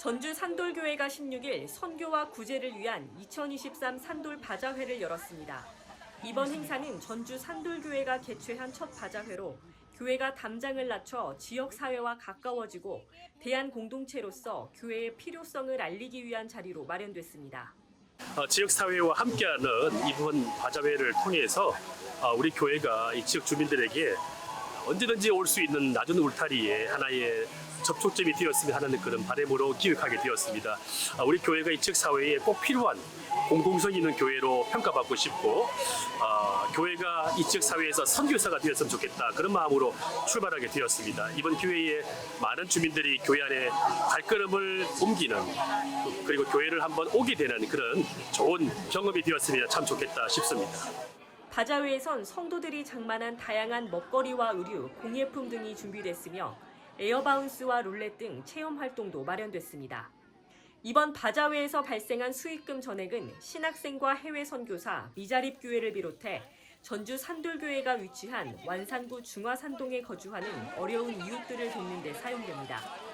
전주 산돌교회가 16일 선교와 구제를 위한 2023 산돌 바자회를 열었습니다. 이번 행사는 전주 산돌교회가 개최한 첫 바자회로 교회가 담장을 낮춰 지역 사회와 가까워지고 대한 공동체로서 교회의 필요성을 알리기 위한 자리로 마련됐습니다. 어, 지역 사회와 함께하는 이번 바자회를 통해서 어, 우리 교회가 이 지역 주민들에게 언제든지 올 수 있는 낮은 울타리에 하나의 접촉점이 되었으면 하는 그런 바람으로 기획하게 되었습니다. 어, 우리 교회가 이 지역 사회에 꼭 필요한 공공성 있는 교회로 평가받고 싶고 어, 교회가 이 지역 사회에서 선교사가 되었으면 좋겠다 그런 마음으로 출발하게 되었습니다. 이번 기회에 많은 주민들이 교회 안에 발걸음을 옮기는 그리고 교회를 한번 오게 되는 그런 좋은 경험이 되었으면 참 좋겠다 싶습니다. 바자회에선 성도들이 장만한 다양한 먹거리와 의류, 공예품 등이 준비됐으며 에어바운스와 룰렛 등 체험 활동도 마련됐습니다. 이번 바자회에서 발생한 수익금 전액은 신학생과 해외 선교사, 미자립 교회를 비롯해 전주 산돌교회가 위치한 완산구 중화산동에 거주하는 어려운 이웃들을 돕는 데 사용됩니다.